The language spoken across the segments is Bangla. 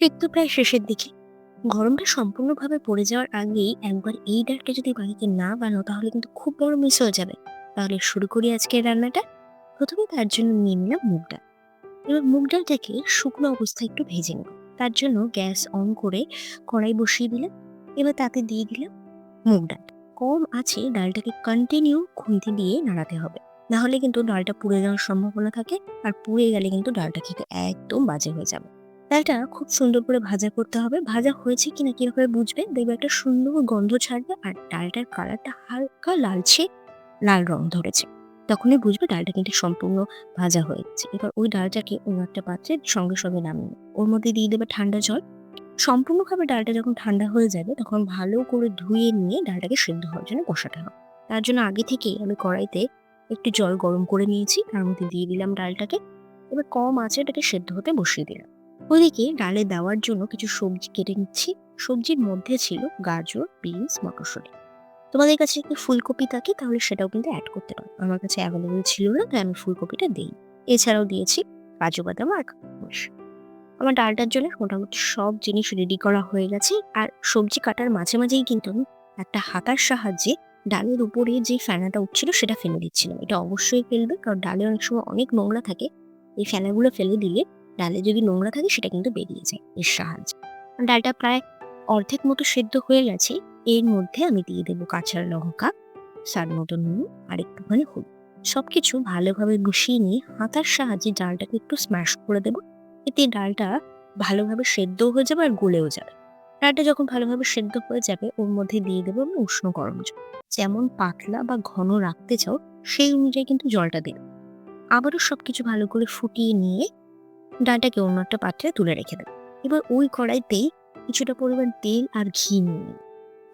শীত তো প্রায় শেষের দিকে। গরমটা সম্পূর্ণভাবে পড়ে যাওয়ার আগেই একবার এই ডালটা যদি বাড়িতে না বানাও, তাহলে কিন্তু খুব বড় মিস হয়ে যাবে। তাহলে শুরু করি আজকের রান্নাটা। প্রথমে তার জন্য নিয়ে নিলাম মুগ ডাল। এবার মুগ ডালটাকে শুকনো অবস্থায় একটু ভেজে নেব। তার জন্য গ্যাস অন করে কড়াই বসিয়ে দিলাম। এবার তাতে দিয়ে দিলাম মুগ ডাল। কম আছে ডালটাকে কন্টিনিউ খুন্তি দিয়ে নাড়াতে হবে। নাহলে কিন্তু ডালটা পুড়ে যাওয়ার সম্ভাবনা থাকে আর পুড়ে গেলে কিন্তু ডালটা খেতে একদম বাজে হয়ে যাবে। ডালটা খুব সুন্দর করে ভাজা করতে হবে। ভাজা হয়েছে কিনা কীভাবে বুঝবে? দেখবে একটা সুন্দর গন্ধ ছাড়বে আর ডালটার কালারটা হালকা লালচে লাল রং ধরেছে। তখনই বুঝবে ডালটা কিন্তু সম্পূর্ণ ভাজা হয়ে গেছে। এবার ওই ডালটাকে অন্য একটা পাত্রে সঙ্গে সঙ্গে নামিয়ে। ওর মধ্যে দিয়ে দেবে ঠান্ডা জল। সম্পূর্ণভাবে ডালটা যখন ঠান্ডা হয়ে যাবে তখন ভালো করে ধুয়ে নিয়ে ডালটাকে সেদ্ধ হওয়ার জন্য বসাতে হবে। তার জন্য আগে থেকেই আমি কড়াইতে একটু জল গরম করে নিয়েছি। তার মধ্যে দিয়ে দিলাম ডালটাকে। এবার কম আছে এটাকে সেদ্ধ হতে বসিয়ে দিলাম। ওইদিকে ডালে দেওয়ার জন্য কিছু সবজি কেটে নিচ্ছি। সবজির মধ্যে ছিল গাজর, বিনস, মটরশুঁটি। তোমাদের কাছে যদি ফুলকপি থাকে? তাহলে সেটাও কিন্তু অ্যাড করতে পারো। আমার কাছে অ্যাভেলেবেল ছিল না, তাই আমি ফুলকপিটা দিই এছাড়াও দিয়েছি কাজু বাদাম আর কিশমিশ আমার ডালটার জন্য মোটামুটি সব জিনিস রেডি করা হয়ে গেছে। আর সবজি কাটার মাঝে মাঝেই কিন্তু আমি একটা হাতার সাহায্যে ডালের উপরে যে ফেনাটা উঠছিল, সেটা ফেলে দিচ্ছিলাম। এটা অবশ্যই ফেলবে, কারণ ডালে অনেক সময় অনেক নোংরা থাকে। এই ফেনাগুলো ফেলে দিলে ডালে যদি নোংরা থাকে সেটা কিন্তু বেরিয়ে যায় এর সাহায্যে। ডালটা প্রায় অর্ধেক মতো সেদ্ধ হয়ে গেছে, এর মধ্যে আমি দিয়ে দেবো কাঁচা লঙ্কা, স্বাদ মতো নুন আর একটুখানি হলুদ। সবকিছু ভালোভাবে গুছিয়ে নিয়ে হাতার সাহায্যে ডালটাকে একটু স্ম্যাশ করে দেবো। এতে ডালটা ভালোভাবে সেদ্ধ হয়ে যাবে আর গলেও যাবে। ডালটা যখন ভালোভাবে সেদ্ধ হয়ে যাবে, ওর মধ্যে দিয়ে দেবো আমি উষ্ণ গরম জল। যেমন পাতলা বা ঘন রাখতে চাও, সেই অনুযায়ী কিন্তু জলটা দেবে। আবারও সব কিছু ভালো করে ফুটিয়ে নিয়ে ডালটাকে অন্য একটা পাত্রে তুলে রেখে দেবে। এবার ওই কড়াইতেই কিছুটা পরিমাণ তেল আর ঘি নিয়ে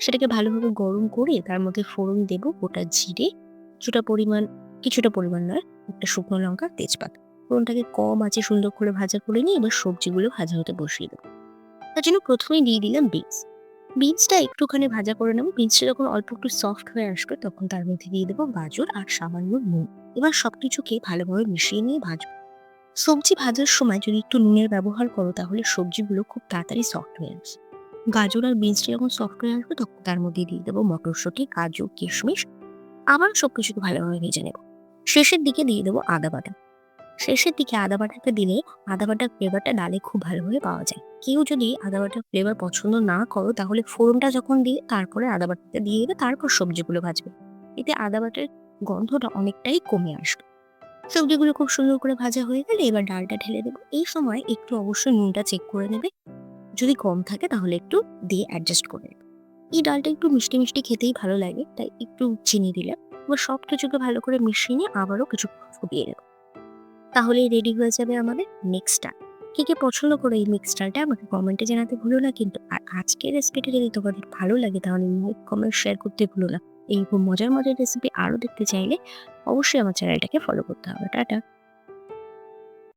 সেটাকে ভালোভাবে গরম করে তার মধ্যে ফোড়ন দেব গোটা জিরে, কিছুটা পরিমাণ কিছুটা পরিমাণ নয়, একটা শুকনো লঙ্কা তেজপাত। ফোড়নটাকে কম আছে সুন্দর করে ভাজা করে নিয়ে এবার সবজিগুলো ভাজা হতে বসিয়ে দেবো। তার জন্য প্রথমেই দিয়ে দিলাম বিনস। বিনসটা একটুখানি ভাজা করে নেব। বিনসটা যখন অল্প একটু সফট হয়ে আসবে তখন তার মধ্যে দিয়ে দেবো গাজর আর সামান্য নুন। এবার সব কিছুকে ভালোভাবে মিশিয়ে নিয়ে ভাজবো। সবজি ভাজার সময় যদি একটু নুনের ব্যবহার করো, তাহলে সবজিগুলো খুব তাড়াতাড়ি সফট হয়ে আসে গাজর আর বিনসটা যখন সফট হয়ে আসবে, তখন তার মধ্যে দিয়ে দেবো মটরশুঁটি, কাজু, কিশমিশ, আবার সব কিছুকে ভালোভাবে ভেজে নেব। শেষের দিকে দিয়ে দেবো আদা বাটা। শেষের দিকে আদা বাটাটা দিলে আদা বাটার ফ্লেভারটা ডালে খুব ভালোভাবে পাওয়া যায়। কেউ যদি আদা বাটার ফ্লেভার পছন্দ না করো, তাহলে ফোড়নটা যখন দিয়ে, তারপরে আদা বাটাটা দিয়ে দেবে, তারপর সবজিগুলো ভাজবে। এতে আদা বাটার গন্ধটা অনেকটাই কমে আসবে। সবজিগুলো খুব সুন্দর করে ভাজা হয়ে গেলে এবার ডালটা ঢেলে দেবো। এই সময় একটু অবশ্যই নুনটা চেক করে নেবে। যদি কম থাকে তাহলে একটু দিয়ে অ্যাডজাস্ট করে নেবে। এই ডালটা একটু মিষ্টি মিষ্টি খেতেই ভালো লাগে, তাই একটু চিনি দিলাম। এবার সব কিছুকে ভালো করে মিশিয়ে নিয়ে আবারও কিছু ফুটিয়ে নেব। তাহলেই রেডি হয়ে যাবে আমাদের নেক্সট ডাল। কে কে পছন্দ করে এই মিক্স ডালটা আমাকে কমেন্টে জানাতে ভুলো না, কিন্তু আর আজকের রেসিপিটা যদি তোমাদের ভালো লাগে তাহলে লাইক কমেন্ট শেয়ার করতে ভুলো না। এইরকম মজার মজার রেসিপি আরও দেখতে চাইলে অবশ্যই আমার চ্যানেলটাকে ফলো করতে হবে। টাটা।